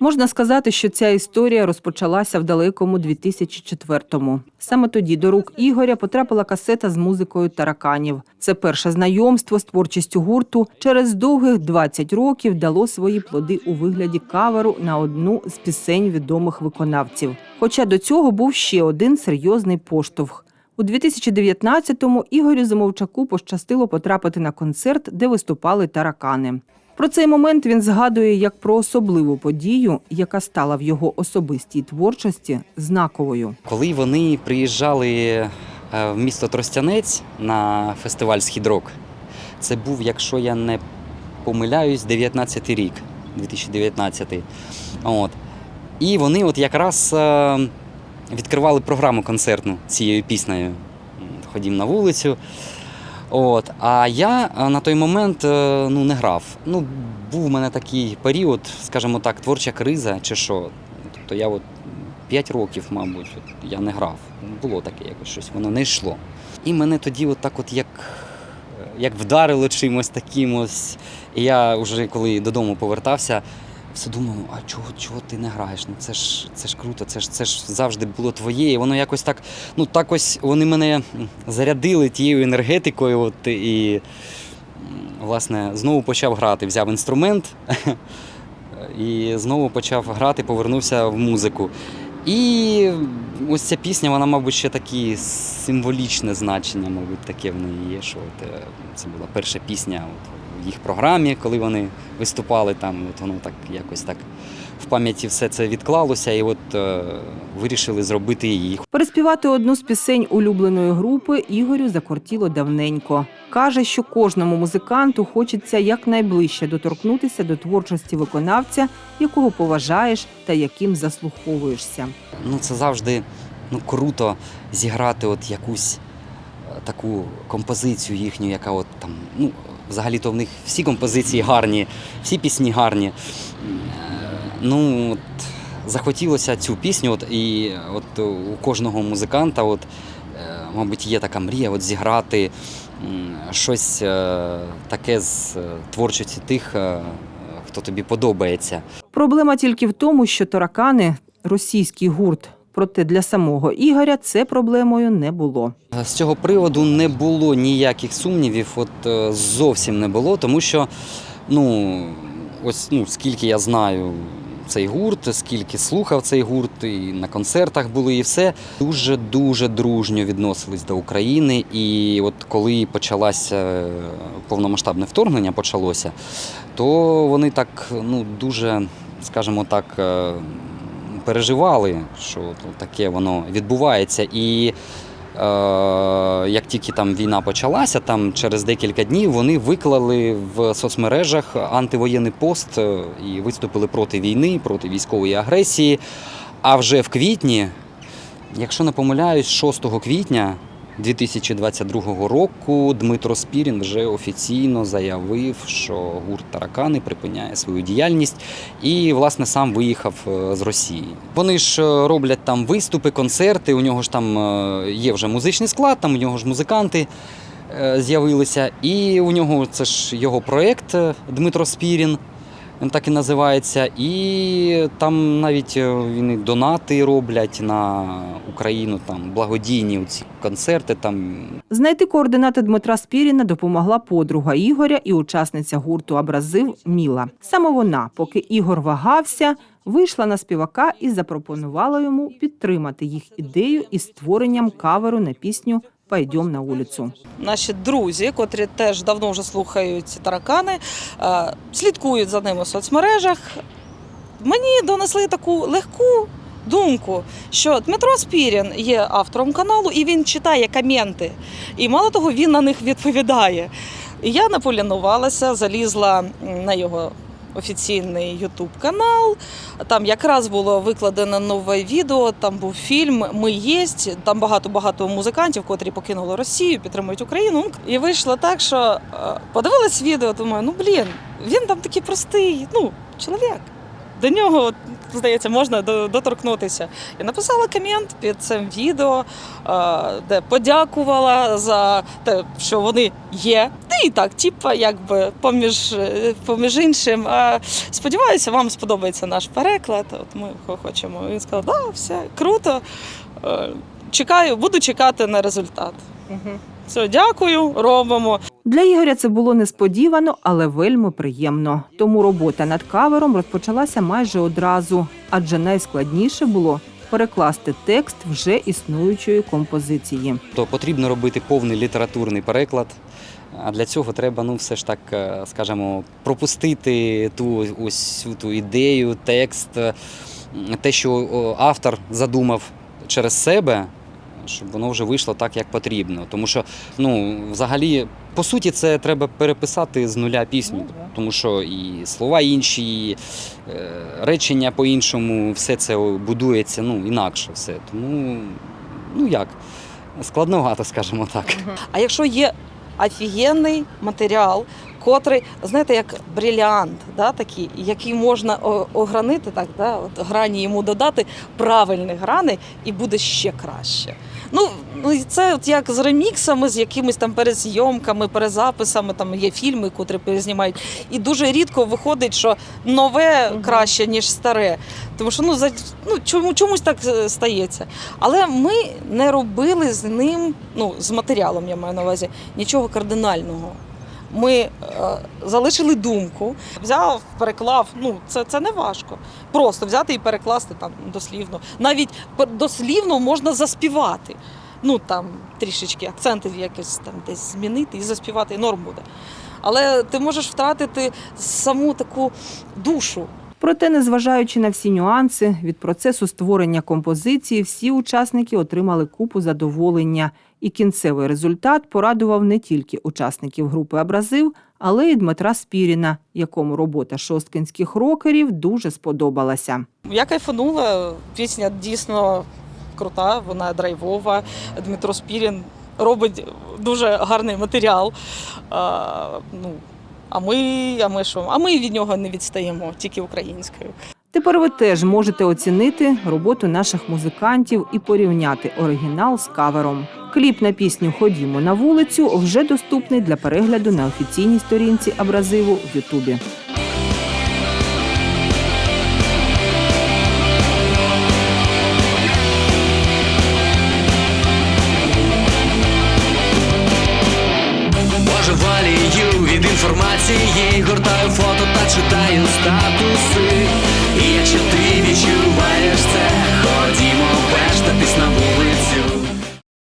Можна сказати, що ця історія розпочалася в далекому 2004-му. Саме тоді до рук Ігоря потрапила касета з музикою тараканів. Це перше знайомство з творчістю гурту через довгих 20 років дало свої плоди у вигляді каверу на одну з пісень відомих виконавців. Хоча до цього був ще один серйозний поштовх. У 2019-му Ігорю Замовчаку пощастило потрапити на концерт, де виступали таракани. Про цей момент він згадує як про особливу подію, яка стала в його особистій творчості знаковою. Коли вони приїжджали е, в місто Тростянець на фестиваль Східрок, це був, якщо я не помиляюсь, 19 й рік, 2019. От. І вони от якраз е, відкривали програму концертну цією піснею. Ходім на вулицю. От. А я е, на той момент е, ну, не грав. Ну, був у мене такий період, скажімо так, творча криза чи що. Тобто я от 5 років, мабуть, от я не грав. Було таке якось щось, воно не йшло. І мене тоді от так от як, як вдарило чимось таким ось. І я вже коли додому повертався, все думав, а чого, чого ти не граєш? Ну це ж це ж круто, це ж це ж завжди було твоє. І воно якось так, ну так ось вони мене зарядили тією енергетикою. От, і власне знову почав грати, взяв інструмент і знову почав грати, повернувся в музику. І ось ця пісня, вона, мабуть, ще такі символічне значення, мабуть, таке в неї є. Що от, е, це була перша пісня от, в їх програмі, коли вони виступали там. От воно так якось так в пам'яті все це відклалося, і от е, вирішили зробити її. Переспівати одну з пісень улюбленої групи Ігорю закортіло давненько. Каже, що кожному музиканту хочеться якнайближче доторкнутися до творчості виконавця, якого поважаєш та яким заслуховуєшся. Ну це завжди ну, круто зіграти от якусь е, таку композицію їхню, яка от там, ну, взагалі-то в них всі композиції гарні, всі пісні гарні. Ну, от, захотілося цю пісню, от, і от у кожного музиканта, от, е, мабуть, є така мрія от, зіграти щось е, таке з е, творчості тих, хто тобі подобається. Проблема тільки в тому, що таракани російський гурт. Проте для самого Ігоря це проблемою не було. З цього приводу не було ніяких сумнівів, от е, зовсім не було, тому що ну, ось ну, скільки я знаю цей гурт, скільки слухав цей гурт, і на концертах були, і все дуже дуже дружньо відносились до України. І от коли почалося е, повномасштабне вторгнення, почалося, то вони так ну дуже, скажімо так. Переживали, що таке воно відбувається. І е, як тільки там війна почалася, там через декілька днів вони виклали в соцмережах антивоєнний пост е, і виступили проти війни, проти військової агресії. А вже в квітні, якщо не помиляюсь, 6 квітня 2022 року Дмитро Спірін вже офіційно заявив, що гурт Таракани припиняє свою діяльність і, власне, сам виїхав е, з Росії. Вони ж е, роблять там виступи, концерти. У нього ж там е, є вже музичний склад, там у нього ж музиканти з'явилися. І у нього це ж його проєкт е, Дмитро Спірін. Він так і називається. І там навіть е, він донати роблять на Україну, там благодійні ці концерти. Там Знайти координати Дмитра Спіріна допомогла подруга Ігоря і учасниця гурту Абразив Міла. Саме вона, поки Ігор вагався, вийшла на співака і запропонувала йому підтримати їх ідею із створенням каверу на пісню Пойдем на вулицю. Наші друзі, котрі теж давно вже слухають таракани, е, слідкують за ними в соцмережах. Мені донесли таку легку думку, що Дмитро Спірін є автором каналу і він читає коменти. І мало того, він на них відповідає. Я не полінувалася, залізла на його офіційний Ютуб канал. Там якраз було викладено нове відео, там був фільм Ми єсть. Там багато-багато музикантів, котрі покинули Росію, підтримують Україну. І вийшло так, що е, подивилась відео, думаю, ну блін, він там такий простий, ну, чоловік. до нього, здається, можна доторкнутися. І написала комент під цим відео, е, де подякувала за те, що вони є. Та і так, типа, якби поміж, е, поміж іншим. А, сподіваюся, вам сподобається наш переклад. От ми хочемо. Він сказав, да, все круто. Е, Чекаю, буду чекати на результат. Все, дякую, робимо. Для Ігоря це було несподівано, але вельми приємно. Тому робота над кавером розпочалася майже одразу, адже найскладніше було перекласти текст вже існуючої композиції. То потрібно робити повний літературний переклад. А для цього треба, ну, все ж так, е, скажімо, пропустити ту ось ту ідею, текст, те, що автор задумав через себе, щоб воно вже вийшло так, як потрібно. Тому що, ну, взагалі, по суті, це треба переписати з нуля пісню, Ну, тому що і слова інші, і е, речення по-іншому, все це будується ну, інакше. все. Тому, ну як, складновато, скажімо так. А якщо є офігенний матеріал, котрий, знаєте, як бриліант, да, такий, який можна огранити, так, да, от грані йому додати правильні грани, і буде ще краще. Ну, ну це от як з реміксами, з якимись там перезйомками, перезаписами, там є фільми, котрі перезнімають. І дуже рідко виходить, що нове краще, ніж старе. Тому що ну, за, ну чому, чомусь так е, стається. Але ми не робили з ним, ну, з матеріалом, я маю на увазі, нічого кардинального. Ми е, залишили думку, взяв, переклав. Ну, це, це не важко. Просто взяти і перекласти там дослівно. Навіть дослівно можна заспівати. Ну там трішечки акценти якось там десь змінити і заспівати, і норм буде. Але ти можеш втратити саму таку душу Проте, незважаючи на всі нюанси, від процесу створення композиції всі учасники отримали купу задоволення, і кінцевий результат порадував не тільки учасників групи Абразив, але й Дмитра Спіріна, якому робота шосткинських рокерів дуже сподобалася. Я кайфанула. Пісня дійсно крута, вона драйвова. Дмитро Спірін робить дуже гарний матеріал. А, ну, а ми, а ми що? А ми від нього не відстаємо, тільки українською. Тепер ви теж можете оцінити роботу наших музикантів і порівняти оригінал з кавером. Кліп на пісню Ходімо на вулицю вже доступний для перегляду на офіційній сторінці Абразиву в Ютубі. Від інформації, гортаю фото та читаю статуси. І якщо ти